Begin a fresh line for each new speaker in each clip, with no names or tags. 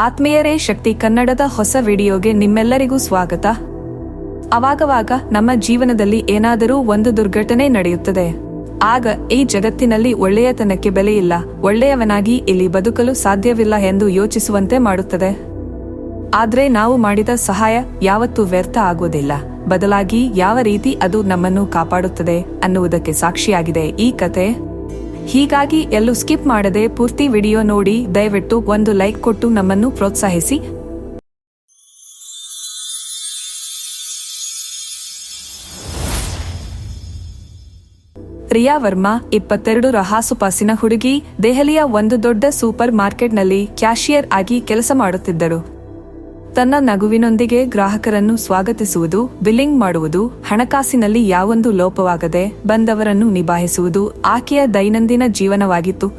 ಆತ್ಮೀಯರೇ, ಶಕ್ತಿ ಕನ್ನಡದ ಹೊಸ ವಿಡಿಯೋಗೆ ನಿಮ್ಮೆಲ್ಲರಿಗೂ ಸ್ವಾಗತ. ಅವಾಗವಾಗ ನಮ್ಮ ಜೀವನದಲ್ಲಿ ಏನಾದರೂ ಒಂದು ದುರ್ಘಟನೆ ನಡೆಯುತ್ತದೆ. ಆಗ ಈ ಜಗತ್ತಿನಲ್ಲಿ ಒಳ್ಳೆಯತನಕ್ಕೆ ಬೆಲೆಯಿಲ್ಲ ಒಳ್ಳೆಯವನಾಗಿ ಇಲ್ಲಿ ಬದುಕಲು ಸಾಧ್ಯವಿಲ್ಲ ಎಂದು ಯೋಚಿಸುವಂತೆ ಮಾಡುತ್ತದೆ. ಆದ್ರೆ ನಾವು ಮಾಡಿದ ಸಹಾಯ ಯಾವತ್ತೂ ವ್ಯರ್ಥ ಆಗುವುದಿಲ್ಲ ಬದಲಾಗಿ ಯಾವ ರೀತಿ ಅದು ನಮ್ಮನ್ನು ಕಾಪಾಡುತ್ತದೆ ಅನ್ನುವುದಕ್ಕೆ ಸಾಕ್ಷಿಯಾಗಿದೆ ಈ ಕತೆ. ಹೀಗಾಗಿ ಎಲ್ಲೂ ಸ್ಕಿಪ್ ಮಾಡದೆ ಪೂರ್ತಿ ವಿಡಿಯೋ ನೋಡಿ ದಯವಿಟ್ಟು ಒಂದು ಲೈಕ್ ಕೊಟ್ಟು ನಮ್ಮನ್ನು ಪ್ರೋತ್ಸಾಹಿಸಿ. ರಿಯಾ ವರ್ಮಾ, ಇಪ್ಪತ್ತೆರಡು ರಹಾಸುಪಾಸಿನ ಹುಡುಗಿ, ದೆಹಲಿಯ ಒಂದು ದೊಡ್ಡ ಸೂಪರ್ ಮಾರ್ಕೆಟ್ನಲ್ಲಿ ಕ್ಯಾಶಿಯರ್ ಆಗಿ ಕೆಲಸ ಮಾಡುತ್ತಿದ್ದರು. ತನ್ನ ನಗುವಿನೊಂದಿಗೆ ಗ್ರಾಹಕರನ್ನು ಸ್ವಾಗತಿಸುವುದು, ಬಿಲ್ಲಿಂಗ್ ಮಾಡುವುದು, ಹಣಕಾಸಿನಲ್ಲಿ ಯಾವೊಂದು ಲೋಪವಾಗದೆ ಬಂದವರನ್ನು ನಿಭಾಯಿಸುವುದು ಆಕೆಯ ದೈನಂದಿನ ಜೀವನವಾಗಿತ್ತು.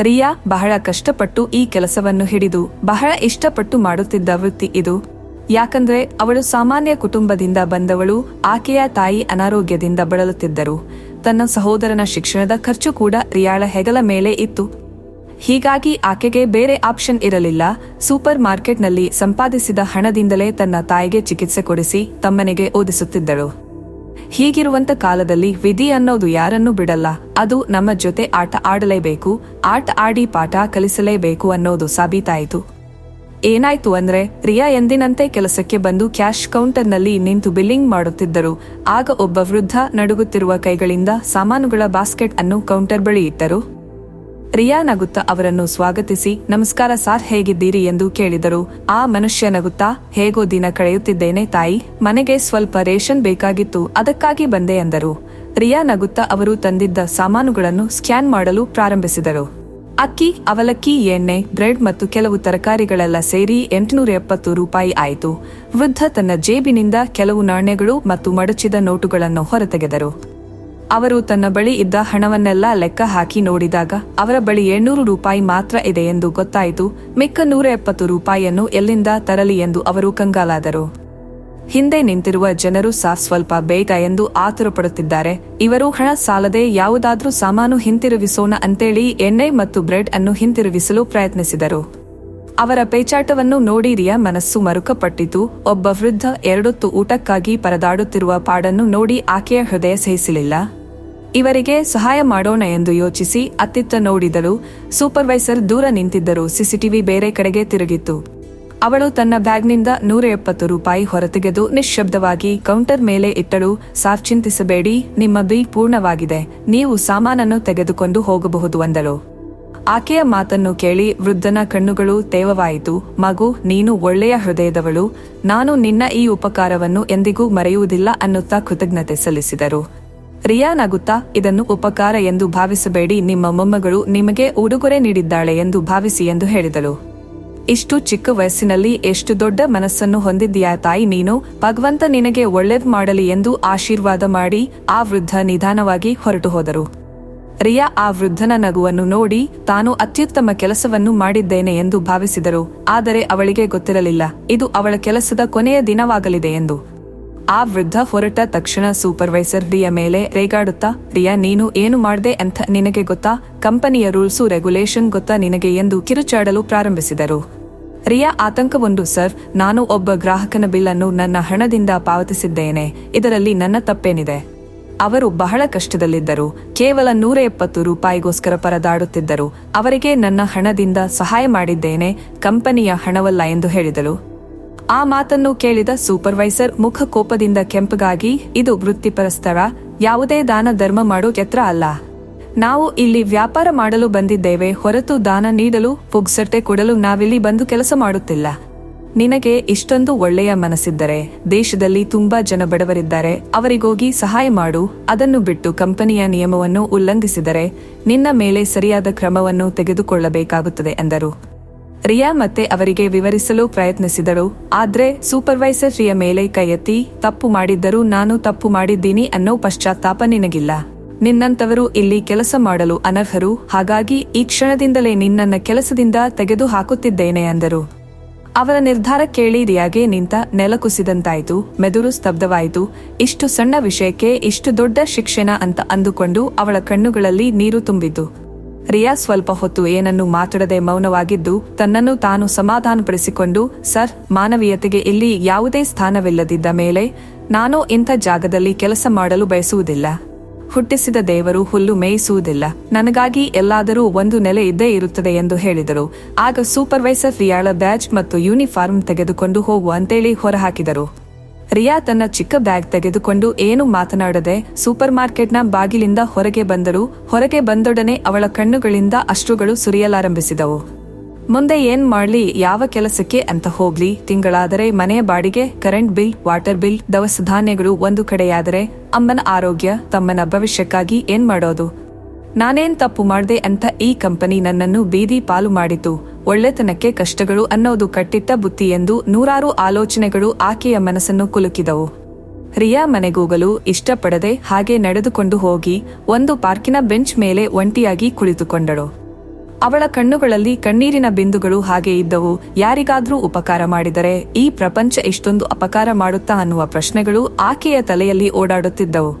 ರಿಯಾ ಬಹಳ ಕಷ್ಟಪಟ್ಟು ಈ ಕೆಲಸವನ್ನು ಹಿಡಿದು ಬಹಳ ಇಷ್ಟಪಟ್ಟು ಮಾಡುತ್ತಿದ್ದ ವೃತ್ತಿ ಇದು. ಯಾಕಂದ್ರೆ ಅವಳು ಸಾಮಾನ್ಯ ಕುಟುಂಬದಿಂದ ಬಂದವಳು, ಆಕೆಯ ತಾಯಿ ಅನಾರೋಗ್ಯದಿಂದ ಬಳಲುತ್ತಿದ್ದರು. ತನ್ನ ಸಹೋದರನ ಶಿಕ್ಷಣದ ಖರ್ಚು ಕೂಡ ರಿಯಾಳ ಹೆಗಲ ಮೇಲೆ ಇತ್ತು. ಹೀಗಾಗಿ ಆಕೆಗೆ ಬೇರೆ ಆಪ್ಷನ್ ಇರಲಿಲ್ಲ. ಸೂಪರ್ ಮಾರ್ಕೆಟ್ನಲ್ಲಿ ಸಂಪಾದಿಸಿದ ಹಣದಿಂದಲೇ ತನ್ನ ತಾಯಿಗೆ ಚಿಕಿತ್ಸೆ ಕೊಡಿಸಿ ತಮ್ಮನಿಗೆ ಓದಿಸುತ್ತಿದ್ದಳು. ಹೀಗಿರುವಂತ ಕಾಲದಲ್ಲಿ ವಿಧಿ ಅನ್ನೋದು ಯಾರನ್ನೂ ಬಿಡಲ್ಲ. ಅದು ನಮ್ಮ ಜೊತೆ ಆಟ ಆಡಲೇಬೇಕು, ಆಟ ಆಡಿ ಪಾಠ ಕಲಿಸಲೇಬೇಕು ಅನ್ನೋದು ಸಾಬೀತಾಯಿತು. ಏನಾಯ್ತು ಅಂದ್ರೆ, ರಿಯಾ ಎಂದಿನಂತೆ ಕೆಲಸಕ್ಕೆ ಬಂದು ಕ್ಯಾಶ್ ಕೌಂಟರ್ನಲ್ಲಿ ನಿಂತು ಬಿಲ್ಲಿಂಗ್ ಮಾಡುತ್ತಿದ್ದರು. ಆಗ ಒಬ್ಬ ವೃದ್ಧ ನಡುಗುತ್ತಿರುವ ಕೈಗಳಿಂದ ಸಾಮಾನುಗಳ ಬಾಸ್ಕೆಟ್ ಅನ್ನು ಕೌಂಟರ್ ಬಳಿ ಇಟ್ಟರು. ರಿಯಾ ನಗುತ್ತಾ ಅವರನ್ನು ಸ್ವಾಗತಿಸಿ, ನಮಸ್ಕಾರ ಸಾರ್ ಹೇಗಿದ್ದೀರಿ ಎಂದು ಕೇಳಿದರು. ಆ ಮನುಷ್ಯ ನಗುತ್ತಾ, ಹೇಗೋ ದಿನ ಕಳೆಯುತ್ತಿದ್ದೇನೆ ತಾಯಿ, ಮನೆಗೆ ಸ್ವಲ್ಪ ರೇಷನ್ ಬೇಕಾಗಿತ್ತು, ಅದಕ್ಕಾಗಿ ಬಂದೆ ಎಂದರು ರಿಯಾ ನಗುತ್ತಾ ಅವರು ತಂದಿದ್ದ ಸಾಮಾನುಗಳನ್ನು ಸ್ಕ್ಯಾನ್ ಮಾಡಲು ಪ್ರಾರಂಭಿಸಿದರು. ಅಕ್ಕಿ, ಅವಲಕ್ಕಿ, ಎಣ್ಣೆ, ಬ್ರೆಡ್ ಮತ್ತು ಕೆಲವು ತರಕಾರಿಗಳೆಲ್ಲ ಸೇರಿ ಎಂಟುನೂರ ಎಪ್ಪತ್ತು ರೂಪಾಯಿ ಆಯಿತು. ವೃದ್ಧ ತನ್ನ ಜೇಬಿನಿಂದ ಕೆಲವು ನಾಣ್ಯಗಳು ಮತ್ತು ಮಡಚಿದ ನೋಟುಗಳನ್ನು ಹೊರತೆಗೆದರು. ಅವರು ತನ್ನ ಬಳಿ ಇದ್ದ ಹಣವನ್ನೆಲ್ಲ ಲೆಕ್ಕ ಹಾಕಿ ನೋಡಿದಾಗ ಅವರ ಬಳಿ ಏಳ್ನೂರು ರೂಪಾಯಿ ಮಾತ್ರ ಇದೆ ಎಂದು ಗೊತ್ತಾಯಿತು. ಮಿಕ್ಕ ನೂರ ಎಪ್ಪತ್ತು ರೂಪಾಯಿಯನ್ನು ಎಲ್ಲಿಂದ ತರಲಿ ಎಂದು ಅವರು ಕಂಗಾಲಾದರು. ಹಿಂದೆ ನಿಂತಿರುವ ಜನರು ಸಹ ಸ್ವಲ್ಪ ಬೇಗ ಎಂದು ಆತುರಪಡುತ್ತಿದ್ದಾರೆ. ಇವರು ಹಣ ಸಾಲದೆ ಯಾವುದಾದ್ರೂ ಸಾಮಾನು ಹಿಂತಿರುಗಿಸೋಣ ಅಂತೇಳಿ ಎಣ್ಣೆ ಮತ್ತು ಬ್ರೆಡ್ ಅನ್ನು ಹಿಂತಿರುಗಿಸಲು ಪ್ರಯತ್ನಿಸಿದರು. ಅವರ ಪೇಚಾಟವನ್ನು ನೋಡಿರಿಯ ಮನಸ್ಸು ಮರುಕಪಟ್ಟಿತು. ಒಬ್ಬ ವೃದ್ಧ ಎರಡೊತ್ತು ಊಟಕ್ಕಾಗಿ ಪರದಾಡುತ್ತಿರುವ ಪಾಡನ್ನು ನೋಡಿ ಆಕೆಯ ಹೃದಯ ಸಹಿಸಲಿಲ್ಲ. ಇವರಿಗೆ ಸಹಾಯ ಮಾಡೋಣ ಎಂದು ಯೋಚಿಸಿ ಅತ್ತಿತ್ತ ನೋಡಿದಳು. ಸೂಪರ್ವೈಸರ್ ದೂರ ನಿಂತಿದ್ದರು. ಸಿಸಿಟಿವಿ ಬೇರೆ ಕಡೆಗೆ ತಿರುಗಿತ್ತು. ಅವಳು ತನ್ನ ಬ್ಯಾಗ್ನಿಂದ ನೂರ ಎಪ್ಪತ್ತು ರೂಪಾಯಿ ಹೊರತೆಗೆದು ನಿಶ್ಶಬ್ದವಾಗಿ ಕೌಂಟರ್ ಮೇಲೆ ಇಟ್ಟಳು. ಸಾಫ್ ಚಿಂತಿಸಬೇಡಿ, ನಿಮ್ಮ ಬಿಲ್ ಪೂರ್ಣವಾಗಿದೆ. ನೀವು ಸಾಮಾನನ್ನು ತೆಗೆದುಕೊಂಡು ಹೋಗಬಹುದು ಅಂದಳು. ಆಕೆಯ ಮಾತನ್ನು ಕೇಳಿ ವೃದ್ಧನ ಕಣ್ಣುಗಳು ತೇವವಾಯಿತು. ಮಗು, ನೀನು ಒಳ್ಳೆಯ ಹೃದಯದವಳು. ನಾನು ನಿನ್ನ ಈ ಉಪಕಾರವನ್ನು ಎಂದಿಗೂ ಮರೆಯುವುದಿಲ್ಲ ಅನ್ನುತ್ತಾ ಕೃತಜ್ಞತೆ ಸಲ್ಲಿಸಿದರು. ರಿಯಾ ನಗುತ್ತಾ ಇದನ್ನು ಉಪಕಾರ ಎಂದು ಭಾವಿಸಬೇಡಿ, ನಿಮ್ಮ ಮೊಮ್ಮಗಳು ನಿಮಗೆ ಉಡುಗೊರೆ ನೀಡಿದ್ದಾಳೆ ಎಂದು ಭಾವಿಸಿ ಎಂದು ಹೇಳಿದಳು. ಇಷ್ಟು ಚಿಕ್ಕ ವಯಸ್ಸಿನಲ್ಲಿ ಎಷ್ಟು ದೊಡ್ಡ ಮನಸ್ಸನ್ನು ಹೊಂದಿದ್ದೀಯಾ ತಾಯಿ ನೀನು? ಭಗವಂತ ನಿನಗೆ ಒಳ್ಳೇದ್ ಮಾಡಲಿ ಎಂದು ಆಶೀರ್ವಾದ ಮಾಡಿ ಆ ವೃದ್ಧ ನಿಧಾನವಾಗಿ ಹೊರಟು ಹೋದರು. ರಿಯಾ ಆ ವೃದ್ಧನ ನಗುವನ್ನು ನೋಡಿ, ತಾನು ಅತ್ಯುತ್ತಮ ಕೆಲಸವನ್ನು ಮಾಡಿದ್ದೇನೆ ಎಂದು ಭಾವಿಸಿದರು, ಆದರೆ ಅವಳಿಗೆ ಗೊತ್ತಿರಲಿಲ್ಲ. ಇದು ಅವಳ ಕೆಲಸದ ಕೊನೆಯ ದಿನವಾಗಲಿದೆ ಎಂದು. ಆ ವೃದ್ಧ ಹೊರಟ ತಕ್ಷಣ ಸೂಪರ್ವೈಸರ್ ರಿಯಾ ಮೇಲೆ ರೇಗಾಡುತ್ತಾ, ರಿಯಾ, ನೀನು ಏನು ಮಾಡ್ದೆ ಅಂತ ನಿನಗೆ ಗೊತ್ತಾ? ಕಂಪನಿಯ ರೂಲ್ಸು ರೆಗ್ಯುಲೇಷನ್ ಗೊತ್ತಾ ನಿನಗೆ? ಎಂದು ಕಿರುಚಾಡಲು ಪ್ರಾರಂಭಿಸಿದರು. ರಿಯಾ ಆತಂಕವೊಂದು ಸರ್. ನಾನು ಒಬ್ಬ ಗ್ರಾಹಕನ ಬಿಲ್ ಅನ್ನು ನನ್ನ ಹಣದಿಂದ ಪಾವತಿಸಿದ್ದೇನೆ. ಇದರಲ್ಲಿ ನನ್ನ ತಪ್ಪೇನಿದೆ. ಅವರು ಬಹಳ ಕಷ್ಟದಲ್ಲಿದ್ದರು. ಕೇವಲ ನೂರ ಎಪ್ಪತ್ತು ರೂಪಾಯಿಗೋಸ್ಕರ ಪರದಾಡುತ್ತಿದ್ದರು. ಅವರಿಗೆ ನನ್ನ ಹಣದಿಂದ ಸಹಾಯ ಮಾಡಿದ್ದೇನೆ. ಕಂಪನಿಯ ಹಣವಲ್ಲ ಎಂದು ಹೇಳಿದಳು. ಆ ಮಾತನ್ನು ಕೇಳಿದ ಸೂಪರ್ವೈಸರ್ ಮುಖ ಕೋಪದಿಂದ ಕೆಂಪಗಾಗಿ, ಇದು ವೃತ್ತಿಪರ ಸ್ಥಳ ಯಾವುದೇ ದಾನ ಧರ್ಮ ಮಾಡೋ ಎತ್ರ ಅಲ್ಲ. ನಾವು ಇಲ್ಲಿ ವ್ಯಾಪಾರ ಮಾಡಲು ಬಂದಿದ್ದೇವೆ, ಹೊರತು ದಾನ ನೀಡಲು, ಪುಗ್ಸಟ್ಟೆ ಕೊಡಲು ನಾವಿಲ್ಲಿ ಬಂದು ಕೆಲಸ ಮಾಡುತ್ತಿಲ್ಲ. ನಿನಗೆ ಇಷ್ಟೊಂದು ಒಳ್ಳೆಯ ಮನಸ್ಸಿದ್ದರೆ, ದೇಶದಲ್ಲಿ ತುಂಬಾ ಜನ ಬಡವರಿದ್ದಾರೆ, ಅವರಿಗೋಗಿ ಸಹಾಯ ಮಾಡು, ಅದನ್ನು ಬಿಟ್ಟು ಕಂಪನಿಯ ನಿಯಮವನ್ನು ಉಲ್ಲಂಘಿಸಿದರೆ, ನಿನ್ನ ಮೇಲೆ ಸರಿಯಾದ ಕ್ರಮವನ್ನು ತೆಗೆದುಕೊಳ್ಳಬೇಕಾಗುತ್ತದೆ ಎಂದರು ರಿಯಾ ಮತ್ತೆ ಅವರಿಗೆ ವಿವರಿಸಲು ಪ್ರಯತ್ನಿಸಿದರು ಆದ್ರೆ ಸೂಪರ್ವೈಸರ್ ರಿಯಾ ಮೇಲೆ ಕೈ ತಪ್ಪು ಮಾಡಿದ್ದರೂ ನಾನು ತಪ್ಪು ಮಾಡಿದ್ದೀನಿ ಅನ್ನೋ ಪಶ್ಚಾತ್ತಾಪ ನಿನಗಿಲ್ಲ. ನಿನ್ನಂತವರು ಇಲ್ಲಿ ಕೆಲಸ ಮಾಡಲು ಅನರ್ಹರು. ಹಾಗಾಗಿ ಈ ಕ್ಷಣದಿಂದಲೇ ನಿನ್ನನ್ನ ಕೆಲಸದಿಂದ ತೆಗೆದು ಹಾಕುತ್ತಿದ್ದೇನೆ ಅಂದರು. ಅವರ ನಿರ್ಧಾರ ಕೇಳಿ ರಿಯಾಗೆ ನಿಂತ ನೆಲ ಕುಸಿದಂತಾಯಿತು ಮೆದುರು ಸ್ತಬ್ಧವಾಯಿತು. ಇಷ್ಟು ಸಣ್ಣ ವಿಷಯಕ್ಕೆ ಇಷ್ಟು ದೊಡ್ಡ ಶಿಕ್ಷಣ ಅಂತ ಅಂದುಕೊಂಡು ಅವಳ ಕಣ್ಣುಗಳಲ್ಲಿ ನೀರು ತುಂಬಿತು. ರಿಯಾ ಸ್ವಲ್ಪ ಹೊತ್ತು ಏನನ್ನು ಮಾತಾಡದೆ ಮೌನವಾಗಿದ್ದು, ತನ್ನನ್ನು ತಾನು ಸಮಾಧಾನಪಡಿಸಿಕೊಂಡು, ಸರ್, ಮಾನವೀಯತೆಗೆ ಇಲ್ಲಿ ಯಾವುದೇ ಸ್ಥಾನವಿಲ್ಲದಿದ್ದ ಮೇಲೆ ನಾನು ಇಂಥ ಜಾಗದಲ್ಲಿ ಕೆಲಸ ಮಾಡಲು ಬಯಸುವುದಿಲ್ಲ. ಹುಟ್ಟಿಸಿದ ದೇವರು ಹುಲ್ಲು ಮೇಯಿಸುವುದಿಲ್ಲ. ನನಗಾಗಿ ಎಲ್ಲಾದರೂ ಒಂದು ನೆಲೆ ಇದ್ದೇ ಇರುತ್ತದೆ ಎಂದು ಹೇಳಿದರು. ಆಗ ಸೂಪರ್ವೈಸರ್ ರಿಯಾಳ ಬ್ಯಾಜ್ ಮತ್ತು ಯೂನಿಫಾರ್ಮ್ ತೆಗೆದುಕೊಂಡು ಹೋಗು ಅಂತೇಳಿ ಹೊರಹಾಕಿದರು. ರಿಯಾ ತನ್ನ ಚಿಕ್ಕ ಬ್ಯಾಗ್ ತೆಗೆದುಕೊಂಡು ಏನು ಮಾತನಾಡದೆ ಸೂಪರ್ ಮಾರ್ಕೆಟ್ನ ಬಾಗಿಲಿಂದ ಹೊರಗೆ ಬಂದರು ಹೊರಗೆ ಬಂದೊಡನೆ ಅವಳ ಕಣ್ಣುಗಳಿಂದ ಅಶ್ರುಗಳು ಸುರಿಯಲಾರಂಭಿಸಿದವು. ಮುಂದೆ ಏನ್ ಮಾಡ್ಲಿ, ಯಾವ ಕೆಲಸಕ್ಕೆ ಅಂತ ಹೋಗ್ಲಿ, ತಿಂಗಳಾದರೆ ಮನೆಯ ಬಾಡಿಗೆ, ಕರೆಂಟ್ ಬಿಲ್, ವಾಟರ್ ಬಿಲ್, ದವಸ ಧಾನ್ಯಗಳು ಒಂದು ಕಡೆಯಾದರೆ ಅಮ್ಮನ ಆರೋಗ್ಯ, ತಮ್ಮನ ಭವಿಷ್ಯಕ್ಕಾಗಿ ಏನ್ ಮಾಡೋದು? ನಾನೇನ್ ತಪ್ಪು ಮಾಡ್ದೆ ಅಂತ ಈ ಕಂಪನಿ ನನ್ನನ್ನು ಬೀದಿ ಪಾಲು ಮಾಡಿತು. ಒಳ್ಳೆತನಕ್ಕೆ ಕಷ್ಟಗಳು ಅನ್ನೋದು ಕಟ್ಟಿಟ್ಟ ಬುತ್ತಿ ಎಂದು ನೂರಾರು ಆಲೋಚನೆಗಳು ಆಕೆಯ ಮನಸ್ಸನ್ನು ಕುಲುಕಿದವು. ರಿಯಾ ಮನೆಗೂಗಲು ಇಷ್ಟಪಡದೆ ಹಾಗೆ ನಡೆದುಕೊಂಡು ಹೋಗಿ ಒಂದು ಪಾರ್ಕಿನ ಬೆಂಚ್ ಮೇಲೆ ಒಂಟಿಯಾಗಿ ಕುಳಿತುಕೊಂಡಳು. ಅವಳ ಕಣ್ಣುಗಳಲ್ಲಿ ಕಣ್ಣೀರಿನ ಬಿಂದುಗಳು ಹಾಗೆ ಇದ್ದವು. ಯಾರಿಗಾದ್ರೂ ಉಪಕಾರ ಮಾಡಿದರೆ ಈ ಪ್ರಪಂಚ ಇಷ್ಟೊಂದು ಅಪಕಾರ ಮಾಡುತ್ತಾ ಅನ್ನುವ ಪ್ರಶ್ನೆಗಳು ಆಕೆಯ ತಲೆಯಲ್ಲಿ ಓಡಾಡುತ್ತಿದ್ದವು.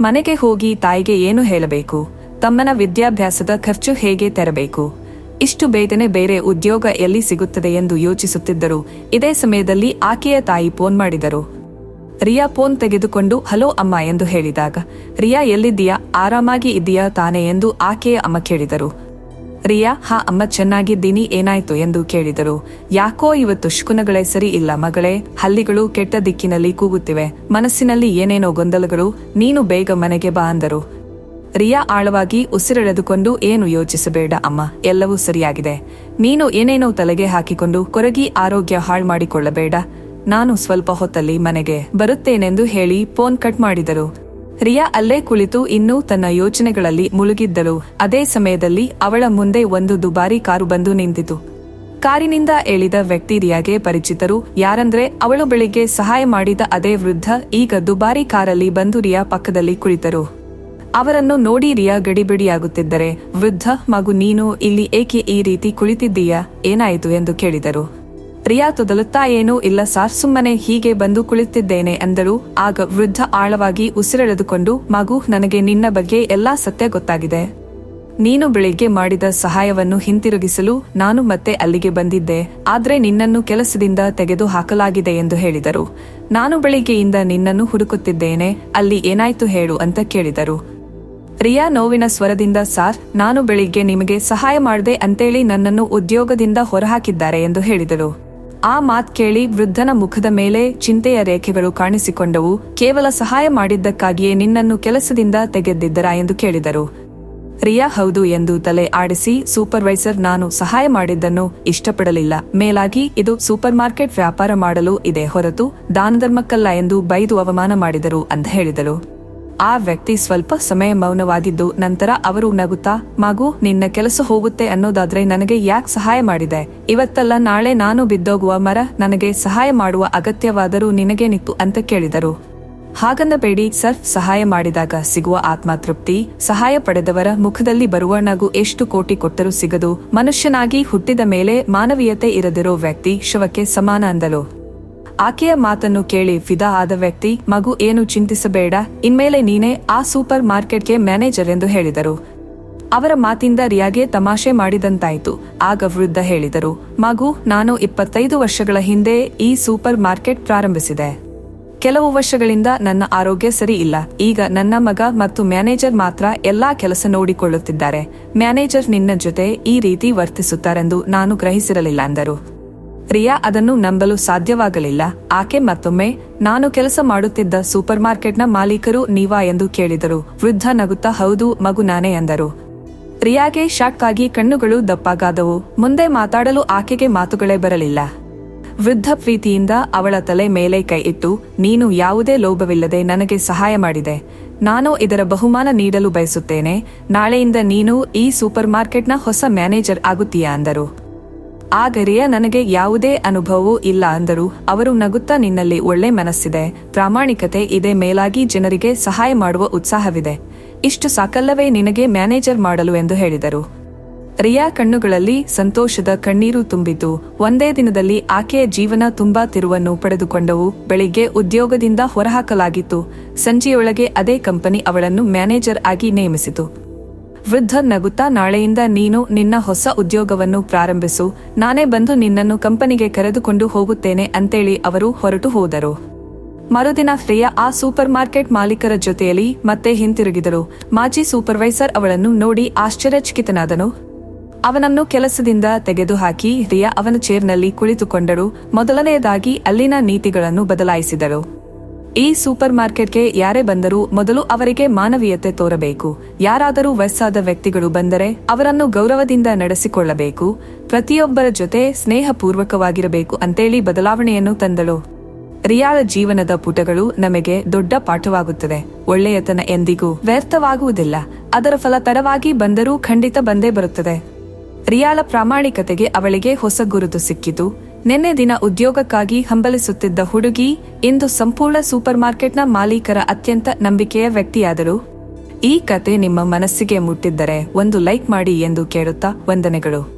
ಮನೆಗೆ ಹೋಗಿ ತಾಯಿಗೆ ಏನು ಹೇಳಬೇಕು? ತಮ್ಮನ ವಿದ್ಯಾಭ್ಯಾಸದ ಖರ್ಚು ಹೇಗೆ ತೆರಬೇಕು? ಇಷ್ಟು ಬೇಗನೆ ಬೇರೆ ಉದ್ಯೋಗ ಎಲ್ಲಿ ಸಿಗುತ್ತದೆ ಎಂದು ಯೋಚಿಸುತ್ತಿದ್ದರು. ಇದೇ ಸಮಯದಲ್ಲಿ ಆಕೆಯ ತಾಯಿ ಫೋನ್ ಮಾಡಿದರು. ರಿಯಾ ಫೋನ್ ತೆಗೆದುಕೊಂಡು, ಹಲೋ ಅಮ್ಮ ಎಂದು ಹೇಳಿದಾಗ, ರಿಯಾ ಎಲ್ಲಿದ್ದೀಯಾ? ಆರಾಮಾಗಿ ಇದ್ದೀಯಾ ತಾನೆ? ಎಂದು ಆಕೆಯ ಅಮ್ಮ ಕೇಳಿದರು. ರಿಯಾ, ಹಾ ಅಮ್ಮ, ಚೆನ್ನಾಗಿದ್ದೀನಿ, ಏನಾಯ್ತು? ಎಂದು ಕೇಳಿದರು. ಯಾಕೋ ಇವತ್ತು ಶುಕುನಗಳೇ ಸರಿ ಇಲ್ಲ ಮಗಳೇ. ಹಲ್ಲಿಗಳು ಕೆಟ್ಟ ದಿಕ್ಕಿನಲ್ಲಿ ಕೂಗುತ್ತಿವೆ. ಮನಸ್ಸಿನಲ್ಲಿ ಏನೇನೋ ಗೊಂದಲಗಳು. ನೀನು ಬೇಗ ಮನೆಗೆ ಬಾ ಅಂದರು. ರಿಯಾ ಆಳವಾಗಿ ಉಸಿರೆಳೆದುಕೊಂಡು ಏನು ಯೋಚಿಸಬೇಡ ಅಮ್ಮ, ಎಲ್ಲವೂ ಸರಿಯಾಗಿದೆ. ನೀನು ಏನೇನೋ ತಲೆಗೆ ಹಾಕಿಕೊಂಡು ಕೊರಗಿ ಆರೋಗ್ಯ ಹಾಳು ಮಾಡಿಕೊಳ್ಳಬೇಡ. ನಾನು ಸ್ವಲ್ಪ ಹೊತ್ತಲ್ಲಿ ಮನೆಗೆ ಬರುತ್ತೇನೆಂದು ಹೇಳಿ ಫೋನ್ ಕಟ್ ಮಾಡಿದರು. ರಿಯಾ ಅಲ್ಲೇ ಕುಳಿತು ಇನ್ನೂ ತನ್ನ ಯೋಚನೆಗಳಲ್ಲಿ ಮುಳುಗಿದ್ದಳು. ಅದೇ ಸಮಯದಲ್ಲಿ ಅವಳ ಮುಂದೆ ಒಂದು ದುಬಾರಿ ಕಾರು ಬಂದು ನಿಂತಿತು. ಕಾರಿನಿಂದ ಎಳಿದ ವ್ಯಕ್ತಿ ರಿಯಾಗೆ ಪರಿಚಿತರು, ಯಾರಂದ್ರೆ ಅವಳು ಬೆಳಿಗ್ಗೆ ಸಹಾಯ ಮಾಡಿದ ಅದೇ ವೃದ್ಧ ಈಗ ದುಬಾರಿ ಕಾರಲ್ಲಿ ಬಂದು ರಿಯಾ ಪಕ್ಕದಲ್ಲಿ ಕುಳಿತರು. ಅವರನ್ನು ನೋಡಿ ರಿಯಾ ಗಡಿಬಿಡಿಯಾಗುತ್ತಿದ್ದರೆ. ವೃದ್ಧ ಮಗು, ನೀನು ಇಲ್ಲಿ ಏಕೆ ಈ ರೀತಿ ಕುಳಿತಿದ್ದೀಯಾ? ಏನಾಯಿತು ಎಂದು ಕೇಳಿದರು. ರಿಯಾ ತೊದಲುತ್ತಾ, ಏನೂ ಇಲ್ಲ ಸಾರ್, ಸುಮ್ಮನೆ ಹೀಗೆ ಬಂದು ಕುಳಿತಿದ್ದೇನೆ ಅಂದರು ಆಗ ವೃದ್ಧ ಆಳವಾಗಿ ಉಸಿರೆಳೆದುಕೊಂಡು, ಮಗು, ನನಗೆ ನಿನ್ನ ಬಗ್ಗೆ ಎಲ್ಲಾ ಸತ್ಯ ಗೊತ್ತಾಗಿದೆ. ನೀನು ಬೆಳಿಗ್ಗೆ ಮಾಡಿದ ಸಹಾಯವನ್ನು ಹಿಂತಿರುಗಿಸಲು ನಾನು ಮತ್ತೆ ಅಲ್ಲಿಗೆ ಬಂದಿದ್ದೆ. ಆದ್ರೆ ನಿನ್ನನ್ನು ಕೆಲಸದಿಂದ ತೆಗೆದು ಹಾಕಲಾಗಿದೆ ಎಂದು ಹೇಳಿದರು. ನಾನು ಬೆಳಿಗ್ಗೆಯಿಂದ ನಿನ್ನನ್ನು ಹುಡುಕುತ್ತಿದ್ದೇನೆ. ಅಲ್ಲಿ ಏನಾಯ್ತು ಹೇಳು ಅಂತ ಕೇಳಿದರು. ರಿಯಾ ನೋವಿನ ಸ್ವರದಿಂದ, ಸಾರ್, ನಾನು ಬೆಳಿಗ್ಗೆ ನಿಮಗೆ ಸಹಾಯ ಮಾಡದೆ ಅಂತೇಳಿ ನನ್ನನ್ನು ಉದ್ಯೋಗದಿಂದ ಹೊರಹಾಕಿದ್ದಾರೆ ಎಂದು ಹೇಳಿದರು ಆ ಮಾತ್ ಕೇಳಿ ವೃದ್ಧನ ಮುಖದ ಮೇಲೆ ಚಿಂತೆಯ ರೇಖೆಗಳು ಕಾಣಿಸಿಕೊಂಡವು. ಕೇವಲ ಸಹಾಯ ಮಾಡಿದ್ದಕ್ಕಾಗಿಯೇ ನಿನ್ನನ್ನು ಕೆಲಸದಿಂದ ತೆಗೆದಿದ್ದರಾ ಎಂದು ಕೇಳಿದರು. ರಿಯಾ ಹೌದು ಎಂದು ತಲೆ ಆಡಿಸಿ, ಸೂಪರ್ವೈಸರ್, ನಾನು ಸಹಾಯ ಮಾಡಿದ್ದನ್ನು ಇಷ್ಟಪಡಲಿಲ್ಲ. ಮೇಲಾಗಿ, ಇದು ಸೂಪರ್ ಮಾರ್ಕೆಟ್ ವ್ಯಾಪಾರ ಮಾಡಲು ಇದೆ ಹೊರತು ದಾನಧರ್ಮಕ್ಕಲ್ಲ ಎಂದು ಬೈದು ಅವಮಾನ ಮಾಡಿದರು ಅಂತ ಹೇಳಿದರು ಆ ವ್ಯಕ್ತಿ ಸ್ವಲ್ಪ ಸಮಯ ಮೌನವಾಗಿದ್ದು ನಂತರ ಅವರು ನಗುತ್ತಾ, ಮಗು, ನಿನ್ನ ಕೆಲಸ ಹೋಗುತ್ತೆ ಅನ್ನೋದಾದ್ರೆ ನನಗೆ ಯಾಕೆ ಸಹಾಯ ಮಾಡಿದೆ? ಇವತ್ತಲ್ಲ ನಾಳೆ ನಾನು ಬಿದ್ದೋಗುವ ಮರ ನನಗೆ ಸಹಾಯ ಮಾಡುವ ಅಗತ್ಯವಾದರೂ ನಿನಗೇನಿತ್ತು ಅಂತ ಕೇಳಿದರು. ಹಾಗನ್ನಬೇಡಿ, ಸರ್ಫ್ ಸಹಾಯ ಮಾಡಿದಾಗ ಸಿಗುವ ಆತ್ಮತೃಪ್ತಿ, ಸಹಾಯ ಪಡೆದವರ ಮುಖದಲ್ಲಿ ಬರುವ ನಗು ಎಷ್ಟು ಕೋಟಿ ಕೊಟ್ಟರೂ ಸಿಗದು, ಮನುಷ್ಯನಾಗಿ ಹುಟ್ಟಿದ ಮೇಲೆ ಮಾನವೀಯತೆ ಇರದಿರೋ ವ್ಯಕ್ತಿ ಶವಕ್ಕೆ ಸಮಾನ ಅಂದಲು ಆಕೆಯ ಮಾತನ್ನು ಕೇಳಿ ಫಿದಾ ಆದ ವ್ಯಕ್ತಿ, ಮಗು ಏನು ಚಿಂತಿಸಬೇಡ, ಇನ್ಮೇಲೆ ನೀನೇ ಆ ಸೂಪರ್ ಮಾರ್ಕೆಟ್ಗೆ ಮ್ಯಾನೇಜರ್ ಎಂದು ಹೇಳಿದರು. ಅವರ ಮಾತಿಂದ ರಿಯಾಗೆ ತಮಾಷೆ ಮಾಡಿದಂತಾಯಿತು, ಆಗ ವೃದ್ಧ ಹೇಳಿದರು, ಮಗು, ನಾನು ಇಪ್ಪತ್ತೈದು ವರ್ಷಗಳ ಹಿಂದೆ ಈ ಸೂಪರ್ ಮಾರ್ಕೆಟ್ ಪ್ರಾರಂಭಿಸಿದೆ. ಕೆಲವು ವರ್ಷಗಳಿಂದ ನನ್ನ ಆರೋಗ್ಯ ಸರಿ ಇಲ್ಲ, ಈಗ ನನ್ನ ಮಗ ಮತ್ತು ಮ್ಯಾನೇಜರ್ ಮಾತ್ರ ಎಲ್ಲಾ ಕೆಲಸ ನೋಡಿಕೊಳ್ಳುತ್ತಿದ್ದಾರೆ, ಮ್ಯಾನೇಜರ್ ನಿನ್ನ ಜೊತೆ ಈ ರೀತಿ ವರ್ತಿಸುತ್ತಾರೆಂದು ನಾನು ಗ್ರಹಿಸಿರಲಿಲ್ಲ, ಅಂದರು. ರಿಯಾ ಅದನ್ನು ನಂಬಲು ಸಾಧ್ಯವಾಗಲಿಲ್ಲ. ಆಕೆ ಮತ್ತೊಮ್ಮೆ, ನಾನು ಕೆಲಸ ಮಾಡುತ್ತಿದ್ದ ಸೂಪರ್ ಮಾರ್ಕೆಟ್ನ ಮಾಲೀಕರು ನೀವಾ ಎಂದು ಕೇಳಿದರು. ವೃದ್ಧ ನಗುತ್ತಾ, ಹೌದು, ಮಗು ನಾನೇ ಎಂದರು ರಿಯಾಗೆ ಶಾಕ್ ಆಗಿ ಕಣ್ಣುಗಳು ದಪ್ಪಾಗಾದವು. ಮುಂದೆ ಮಾತಾಡಲು ಆಕೆಗೆ ಮಾತುಗಳೇ ಬರಲಿಲ್ಲ. ವೃದ್ಧ ಪ್ರೀತಿಯಿಂದ ಅವಳ ತಲೆ ಮೇಲೆ ಕೈ ಇಟ್ಟು, ನೀನು ಯಾವುದೇ ಲೋಭವಿಲ್ಲದೆ ನನಗೆ ಸಹಾಯ ಮಾಡಿದೆ. ನಾನು ಇದರ ಬಹುಮಾನ ನೀಡಲು ಬಯಸುತ್ತೇನೆ. ನಾಳೆಯಿಂದ ನೀನು ಈ ಸೂಪರ್ ಮಾರ್ಕೆಟ್ನ ಹೊಸ ಮ್ಯಾನೇಜರ್ ಆಗುತ್ತೀಯಾ? ಅಂದರು. ಆಗ ಗರಿಯ ನನಗೆ ಯಾವುದೇ ಅನುಭವವೂ ಇಲ್ಲ ಅಂದರು. ಅವರು ನಗುತ್ತಾ ನಿನ್ನಲ್ಲಿ ಒಳ್ಳೆ ಮನಸ್ಸಿದೆ. ಪ್ರಾಮಾಣಿಕತೆ ಇದೆ. ಮೇಲಾಗಿ ಜನರಿಗೆ ಸಹಾಯ ಮಾಡುವ ಉತ್ಸಾಹವಿದೆ. ಇಷ್ಟು ಸಾಕಲ್ಲವೇ ನಿನಗೆ ಮ್ಯಾನೇಜರ್ ಮಾಡಲು ಎಂದು ಹೇಳಿದರು. ರಿಯಾ ಕಣ್ಣುಗಳಲ್ಲಿ ಸಂತೋಷದ ಕಣ್ಣೀರು ತುಂಬಿತು. ಒಂದೇ ದಿನದಲ್ಲಿ ಆಕೆಯ ಜೀವನ ತುಂಬಾ ತಿರುವನ್ನು ಪಡೆದುಕೊಂಡವು. ಬೆಳಿಗ್ಗೆ ಉದ್ಯೋಗದಿಂದ ಹೊರಹಾಕಲಾಗಿತ್ತು. ಸಂಜೆಯೊಳಗೆ ಅದೇ ಕಂಪನಿ ಅವಳನ್ನು ಮ್ಯಾನೇಜರ್ ಆಗಿ ನೇಮಿಸಿತು. ವೃದ್ಧ ನಗುತ್ತಾ ನಾಳೆಯಿಂದ ನೀನು ನಿನ್ನ ಹೊಸ ಉದ್ಯೋಗವನ್ನು ಪ್ರಾರಂಭಿಸು. ನಾನೇ ಬಂದು ನಿನ್ನನ್ನು ಕಂಪನಿಗೆ ಕರೆದುಕೊಂಡು ಹೋಗುತ್ತೇನೆ ಅಂತೇಳಿ ಅವರು ಹೊರಟು ಹೋದರು. ಮರುದಿನ ಫ್ರೇಯ ಆ ಸೂಪರ್ ಮಾರ್ಕೆಟ್ ಮಾಲೀಕರ ಜೊತೆಯಲ್ಲಿ ಮತ್ತೆ ಹಿಂತಿರುಗಿದರು. ಮಾಜಿ ಸೂಪರ್ವೈಸರ್ ಅವಳನ್ನು ನೋಡಿ ಆಶ್ಚರ್ಯಚಕಿತನಾದನು. ಅವನನ್ನು ಕೆಲಸದಿಂದ ತೆಗೆದುಹಾಕಿ ರಿಯಾ ಅವನ ಚೇರ್ನಲ್ಲಿ ಕುಳಿತುಕೊಂಡರು. ಮೊದಲನೆಯದಾಗಿ ಅಲ್ಲಿನ ನೀತಿಗಳನ್ನು ಬದಲಾಯಿಸಿದರು. ಈ ಸೂಪರ್ ಮಾರ್ಕೆಟ್ಗೆ ಯಾರೇ ಬಂದರೂ ಮೊದಲು ಅವರಿಗೆ ಮಾನವೀಯತೆ ತೋರಬೇಕು. ಯಾರಾದರೂ ವಯಸ್ಸಾದ ವ್ಯಕ್ತಿಗಳು ಬಂದರೆ ಅವರನ್ನು ಗೌರವದಿಂದ ನಡೆಸಿಕೊಳ್ಳಬೇಕು. ಪ್ರತಿಯೊಬ್ಬರ ಜೊತೆ ಸ್ನೇಹಪೂರ್ವಕವಾಗಿರಬೇಕು ಅಂತೇಳಿ ಬದಲಾವಣೆಯನ್ನು ತಂದಳು. ರಿಯಾಳ ಜೀವನದ ಪುಟಗಳು ನಮಗೆ ದೊಡ್ಡ ಪಾಠವಾಗುತ್ತದೆ. ಒಳ್ಳೆಯತನ ಎಂದಿಗೂ ವ್ಯರ್ಥವಾಗುವುದಿಲ್ಲ. ಅದರ ಫಲ ತಡವಾಗಿ ಬಂದರೂ ಖಂಡಿತ ಬಂದೇ ಬರುತ್ತದೆ. ರಿಯಾಳ ಪ್ರಾಮಾಣಿಕತೆಗೆ ಅವಳಿಗೆ ಹೊಸ ಗುರುತು ಸಿಕ್ಕಿತು. ನಿನ್ನೆ ದಿನ ಉದ್ಯೋಗಕ್ಕಾಗಿ ಹಂಬಲಿಸುತ್ತಿದ್ದ ಹುಡುಗಿ ಇಂದು ಸಂಪೂರ್ಣ ಸೂಪರ್ ಮಾರ್ಕೆಟ್ನ ಮಾಲೀಕರ ಅತ್ಯಂತ ನಂಬಿಕೆಯ ವ್ಯಕ್ತಿಯಾದರು. ಈ ಕತೆ ನಿಮ್ಮ ಮನಸ್ಸಿಗೆ ಮುಟ್ಟಿದ್ದರೆ ಒಂದು ಲೈಕ್ ಮಾಡಿ ಎಂದು ಕೇಳುತ್ತಾ ವಂದನೆಗಳು.